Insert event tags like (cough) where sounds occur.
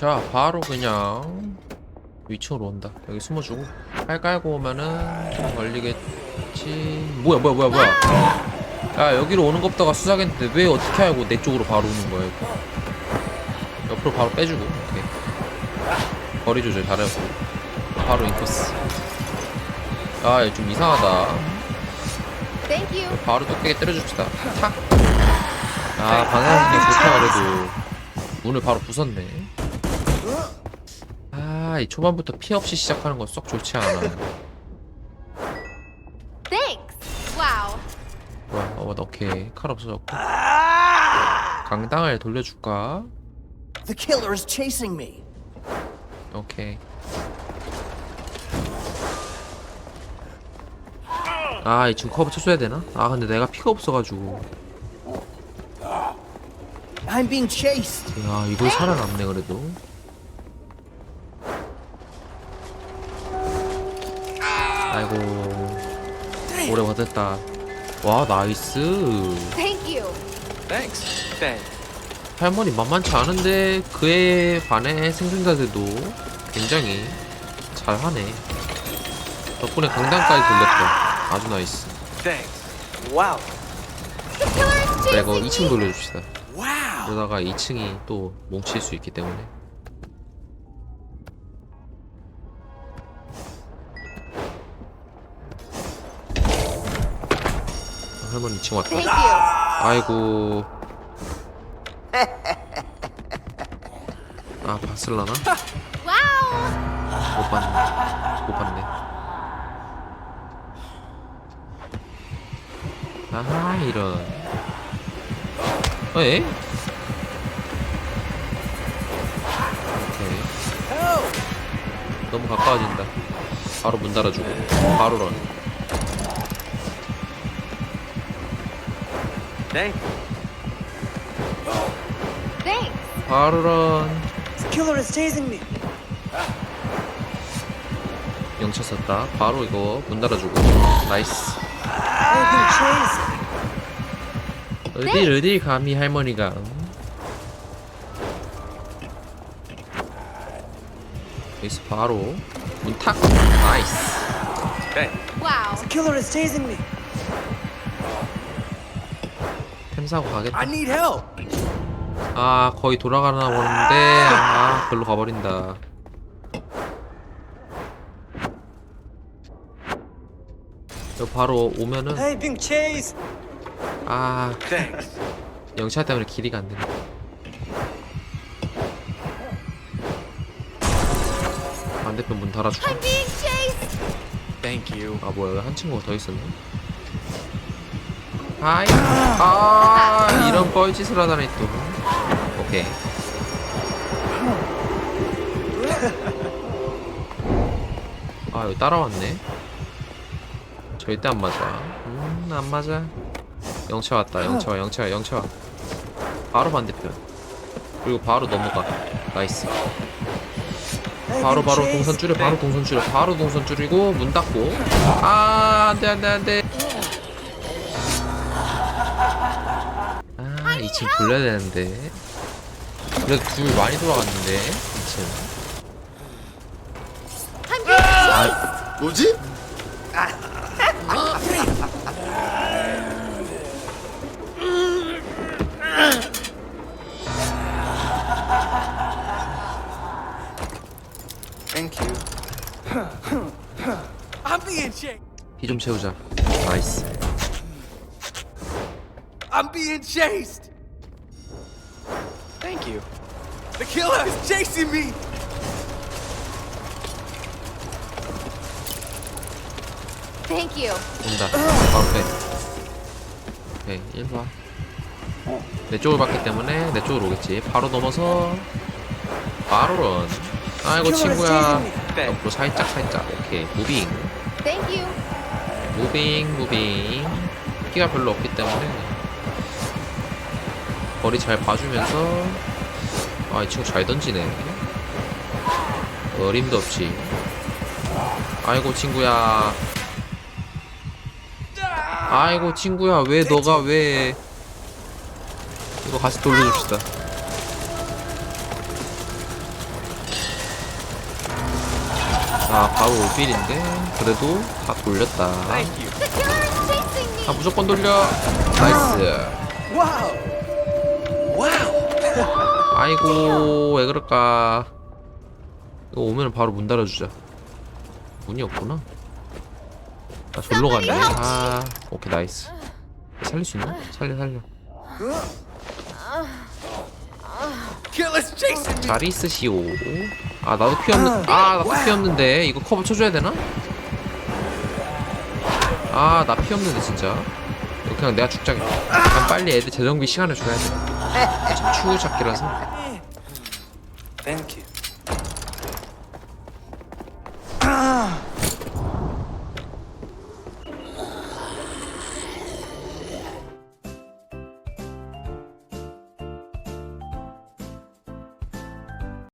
자 바로 그냥 위층으로 온다. 여기 숨어주고. 팔 깔고 오면은 좀 걸리겠지. 뭐야 뭐야 뭐야 뭐야. 야 여기로 오는 것부터가 수작했는데 왜 어떻게 알고 내 쪽으로 바로 오는 거야 이거? 옆으로 바로 빼주고 오케이. 거리 조절 잘해서 바로 인코스. 아얘 좀 이상하다. 바로 뚝배기 때려줍시다. 탁! 아 방향이 좋다 그래도. 문을 바로 부쉈네 아이 초반부터 피 없이 시작하는 건 썩 좋지 않아 Thanks. Wow. 뭐야 어 오케이 칼 없어졌고 강당을 돌려줄까? The killer is chasing me. 오케이 아이 지금 커브 쳐줘야 되나? 아 근데 내가 피가 없어가지고 I'm being chased. 야 이걸 살아남네 그래도 아이고 오래 버텼다 와 나이스 Thank you. Thanks, Ben. 할머니 만만치 않은데 그에 반해 생존자들도 굉장히 잘하네 덕분에 강당까지 돌렸다 아주 나이스 Thanks. Wow. The killer is 자 chasing 이거 2층 me. 돌려줍시다 Wow. 그러다가 2층이 또 뭉칠 수 있기 때문에 할머니 2층 왔다 Thank you. 아이고. (laughs) 아 봤을라나? Wow. 못 봤네. 못 봤네. 아 이런. 어, 에? 오케이. 너무 가까워진다. 바로 문 닫아주고. 바로 런 Thank Thanks. 바로 런 The killer is chasing me. 영차 썼다 바로 이거 문 닫아주고 나이스 chased. 어딜 어딜 감히 할머니가 응? 여기서 바로 문탁 나이스. Wow. The killer is chasing me. 템 사고 가겠다 I need help. 아 거의 돌아가나 보는데 아 별로 가버린다 여기 바로 오면은 I'm being chased. 아 Thanks. 영차 때문에 길이가 안 되네 반대편 문 being chased. Thank you. 아 뭐야 여기 한 친구가 더 있었네 하이. 아 이런 뻘짓을 하다니 또. 오케이. 아 여기 따라왔네. 절대 안 맞아. 음안 맞아. 영차 왔다. 영차 와 영차 와 영차 와. 바로 반대편. 그리고 바로 넘어가. 나이스. 바로 바로. 동선 줄여 바로 동선 줄여. 바로 동선 줄이고 문 닫고. 아 안돼 안돼 안돼 2층 돌려야 되는데 그래도 둘 많이 돌아갔는데 2층 I'm being chased. 아 뭐지? Thank you. I'm being chased. 피좀 채우자 나이스 I'm being chased. Thank you. The killer is chasing me. Thank you. 온다. 바로 빼 오케이 1봐. 내 쪽을 봤기 때문에 내 쪽으로 오겠지. 바로 넘어서 바로 런. 아이고 친구야. 옆으로 살짝 살짝. 오케이 무빙. Thank you. 무빙 무빙. 끼가 별로 없기 때문에 거리 잘 봐주면서. 아 이 친구 잘 던지네. 어림도 없지. 아이고 친구야. 아이고 친구야. 왜 너가 왜? 이거 같이 돌려줍시다. 자 바로 올빌인데 그래도 다 돌렸다. 아 무조건 돌려. 나이스. 아이고 왜 그럴까? 이거 오면 바로 문 닫아주자. 문이 없구나. 아 절로 가네. 아 오케이 나이스. 살릴 수 있나? 살려 살려. 잘 있으시오. 아 나도 피 없는 아 나도 피 없는데. 이거 커버 쳐줘야 되나? 아 나 피 없는데 진짜. 이거 그냥 내가 죽자겠다. 그냥 빨리 애들 재정비 시간을 줘야 돼 지금 추후 잡기라서 Thank you.